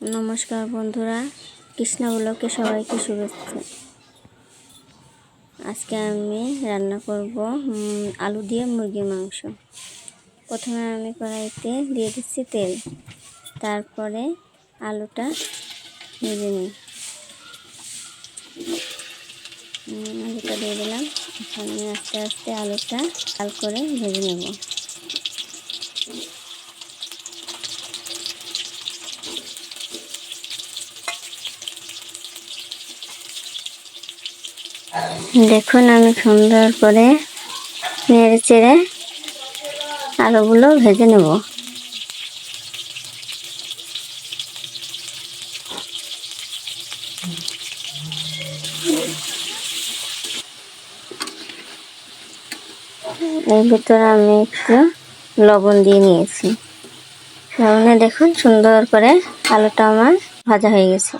নমস্কার বন্ধুরা, কৃষ্ণা ব্লকে সবাইকে শুভেচ্ছা। আজকে আমি রান্না করব আলু দিয়ে মুরগির মাংস। প্রথমে আমি কড়াইতে দিয়ে দিচ্ছি তেল। তারপরে আলুটা ভেজে নিই। আলুটা দিয়ে দিলাম। এখন আমি আস্তে আস্তে আলুটা লাল করে ভেজে নেব। দেখুন আমি সুন্দর করে নেড়ে চেড়ে আলুগুলো ভেজে নেব। এর ভিতরে আমি একটু লবণ দিয়ে নিয়েছি। লবণে দেখুন সুন্দর করে আলুটা আমার ভাজা হয়ে গেছে।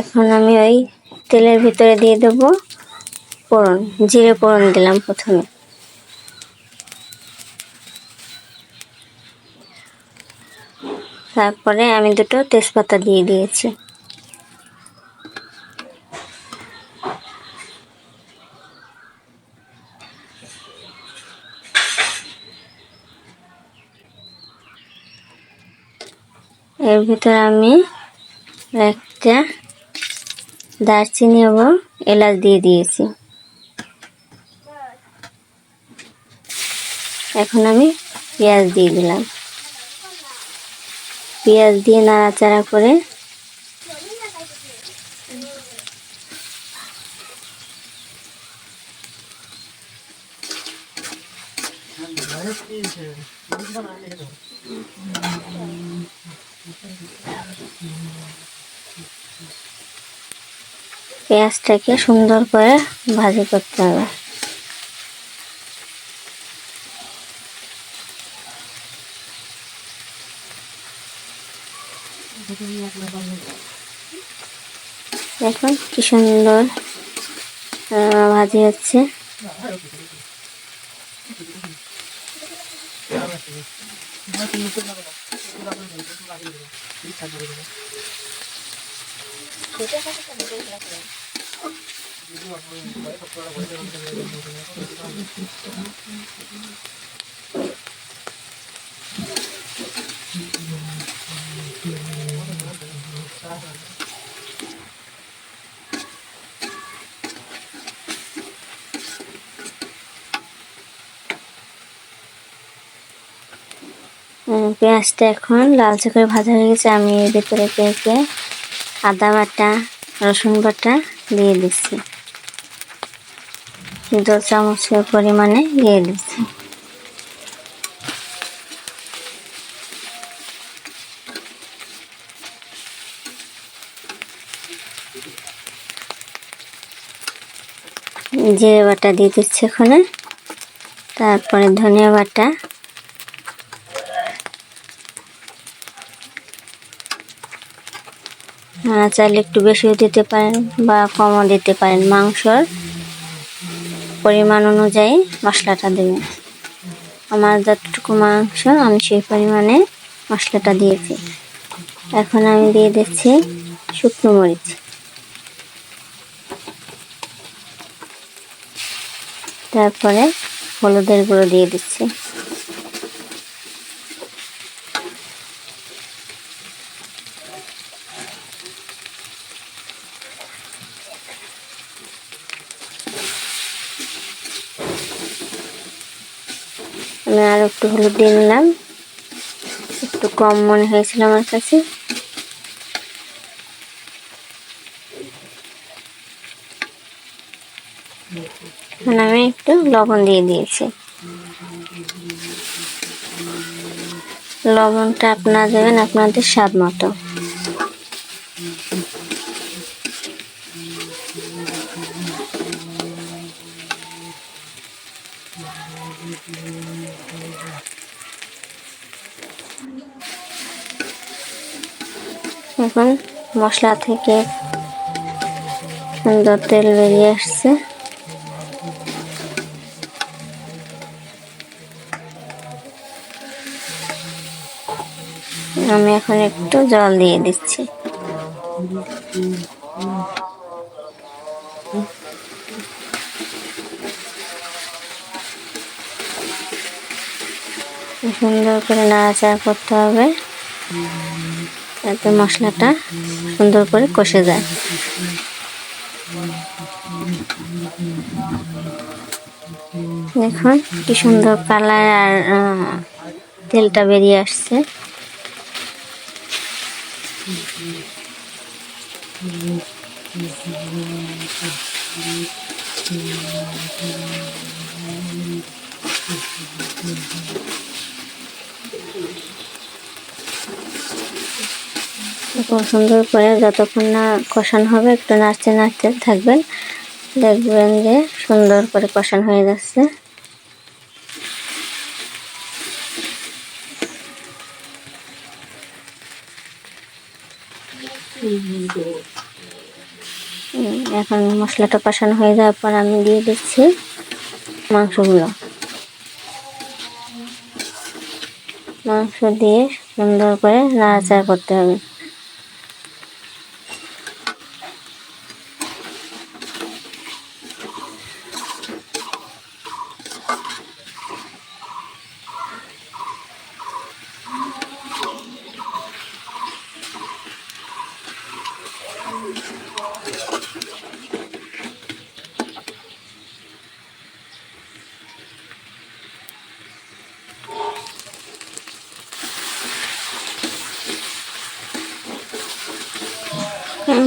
এখন আমি ওই তেলের ভিতরে দিয়ে দেব ফোড়ন, জিরে ফোড়ন দিলাম প্রথমে। তারপরে আমি দুটো তেজপাতা দিয়ে দিয়েছি। এর ভিতরে আমি একটা দারচিনি এবং এলাচ দিয়ে দিয়েছি। এখন আমি পেঁয়াজ দিয়ে দিলাম। পেঁয়াজ দিয়ে নাড়াচাড়া করে পেঁয়াজটাকে সুন্দর করে ভাজি করতে হবে। দেখুন কি সুন্দর আহ, ভাজি হচ্ছে। পেঁয়াজটা এখন লালচে করে ভাজা হয়ে গেছে, আমি এর ভিতরে পেঁয়াজে আদা বাটা, রসুন বাটা দিয়ে দিচ্ছি। দু চামচের পরিমাণে দিয়ে দিচ্ছি। জিরে বাটা দিয়ে দিচ্ছি এখানে। তারপরে ধনিয়া বাটা। চাইলে একটু বেশিও দিতে পারেন বা কমও দিতে পারেন মাংসর। পরিমাণ অনুযায়ী মশলাটা দেবেন আমার যতটুকু মাংস, আমি সেই পরিমাণে মশলাটা দিয়েছি। এখন আমি দিয়ে দিচ্ছি শুকনো মরিচ। তারপরে হলুদের গুঁড়ো দিয়ে দিচ্ছি। আমি আর একটু হলুদ দিয়ে নিলাম। একটু কম মনে হয়েছিল আমার কাছে। এখন আমি একটু লবণ দিয়ে দিয়েছি। লবণটা আপনারা দেবেন আপনাদের স্বাদ মতো। এখন মশলা থেকে সুন্দর তেল বেরিয়ে আসছে। আমি এখন একটু জল দিয়ে দিচ্ছি। সুন্দর করে নাড়াচাড়া করতে হবে। যাতে মশলাটা সুন্দর করে কষে যায়। দেখুন কি সুন্দর কালার আর তেলটা বেরিয়ে আসছে। খুব সুন্দর করে যতক্ষণ না কষানো হবে, একটু নাড়তে নাড়তে থাকবেন। দেখবেন যে সুন্দর করে কষানো হয়ে যাচ্ছে। এখন মশলাটা কষানো হয়ে যাওয়ার পর আমি দিয়ে দিচ্ছি মাংসগুলো। মাংস দিয়ে সুন্দর করে নাড়াচাড়া করতে হবে।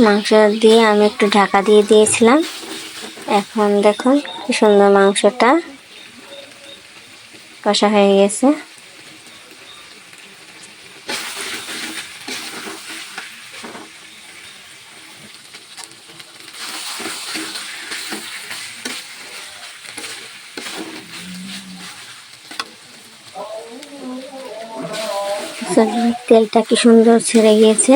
মাংস দিয়ে আমি একটু ঢাকা দিয়ে দিয়েছিলাম। এখন দেখুন কি সুন্দর মাংসটা কষা হয়ে গেছে। তেলটা কি সুন্দর ছেড়ে গিয়েছে?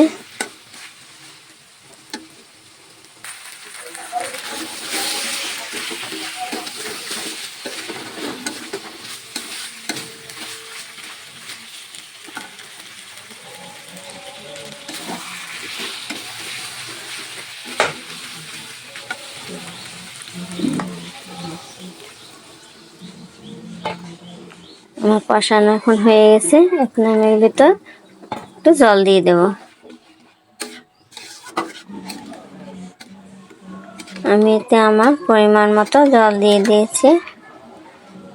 আমার কষানো এখন হয়ে গেছে। এখন আমি ভিতর একটু জল দিয়ে দেব। আমি এতে আমার পরিমাণ মতো জল দিয়ে দিয়েছি।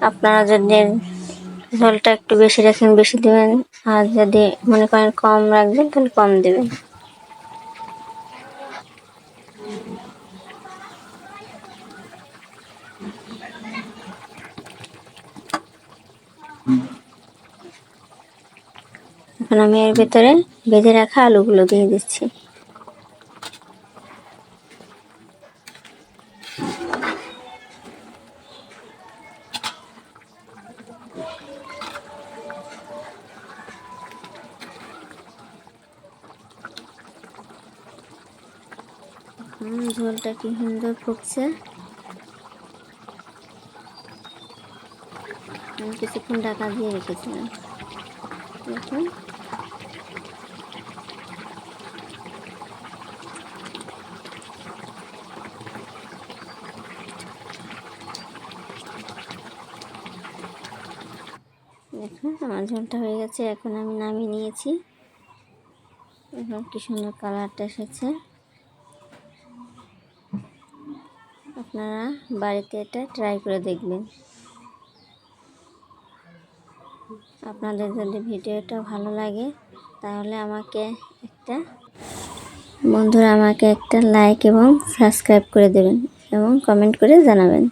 আপনারা যদি জলটা একটু বেশি রাখেন, বেশি দেবেন। আর যদি মনে করেন কম রাখবেন, তাহলে কম দেবেন। এখন আমি এর ভিতরে বেঁধে রাখা আলুগুলো দিয়ে দিচ্ছি। ঝোলটা কি সুন্দর ফুটছে। আমি কিছুক্ষণ ঢাকা দিয়ে রেখেছিলাম। দেখুন। দেখুন, আমার ঝোলটা হয়ে গেছে, এখন আমি নামিয়ে নিয়েছি। এখন কি সুন্দর কালারটা এসেছে। আপনারা বাড়িতে এটা ট্রাই করে দেখবেন। আপনাদের যদি ভিডিওটা ভালো লাগে, তাহলে আমাকে একটা বন্ধুরা আমাকে একটা লাইক এবং সাবস্ক্রাইব করে দেবেন এবং কমেন্ট করে জানাবেন।